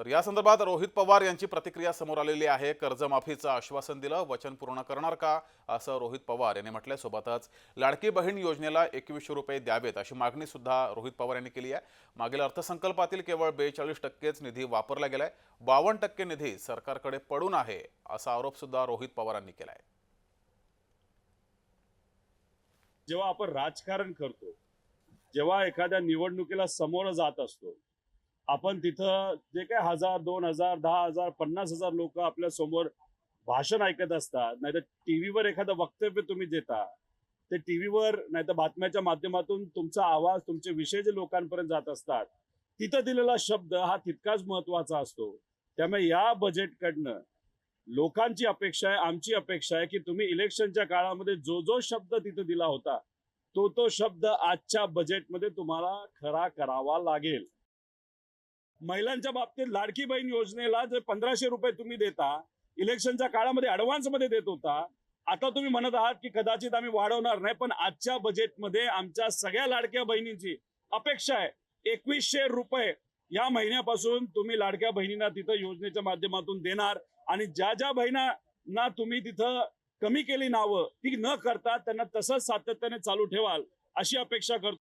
तर या संदर्भात रोहित पवार यांची प्रतिक्रिया समोर आलेली आहे. कर्जमाफीचं आश्वासन दिलं वचन पूर्ण करणार का? असं रोहित पवार यांनी म्हटलंय. सोबतच लाडकी बहीण योजनेला एकवीसशे रुपये द्यावेत अशी मागणी सुद्धा रोहित पवार यांनी केली आहे. मागील अर्थसंकल्पातील केवळ बेचाळीस टक्केच निधी वापरला गेलाय. बावन्न टक्के निधी सरकारकडे पडून आहे असा आरोप सुद्धा रोहित पवारांनी केलाय. जेव्हा आपण राजकारण करतो जेव्हा एखाद्या निवडणुकीला समोर जात असतो आपण तिथं जे काय हजार दोन हजार दहा हजार पन्नास हजार लोक आपल्यासमोर भाषण ऐकत असतात नाहीतर टीव्हीवर एखादं वक्तव्य तुम्ही देता ते टीव्हीवर नाहीतर बातम्याच्या माध्यमातून तुमचा आवाज तुमचे विषय जे लोकांपर्यंत जात असतात तिथं दिलेला शब्द हा तितकाच महत्त्वाचा असतो. त्यामुळे या बजेटकडनं लोकांची अपेक्षा आहे आमची अपेक्षा आहे की तुम्ही इलेक्शनच्या काळामध्ये जो जो शब्द तिथं दिला होता तो तो शब्द आजच्या बजेटमध्ये तुम्हाला खरा करावा लागेल. महिलांच्या बाबतीत लाडकी बहीण योजनेला जे पंधराशे रुपये तुम्ही देता इलेक्शनच्या काळामध्ये ॲडव्हान्समध्ये देत होता आता तुम्ही म्हणत आहात की कदाचित आम्ही वाढवणार नाही पण आजच्या बजेटमध्ये आमच्या सगळ्या लाडक्या बहिणींची अपेक्षा आहे. एकवीसशे रुपये या महिन्यापासून तुम्ही लाडक्या बहिणींना तिथं योजनेच्या माध्यमातून देणार आणि ज्या ज्या बहिणांना तुम्ही तिथं कमी केली नावं ती न करता त्यांना तसंच सातत्याने चालू ठेवाल अशी अपेक्षा करतो.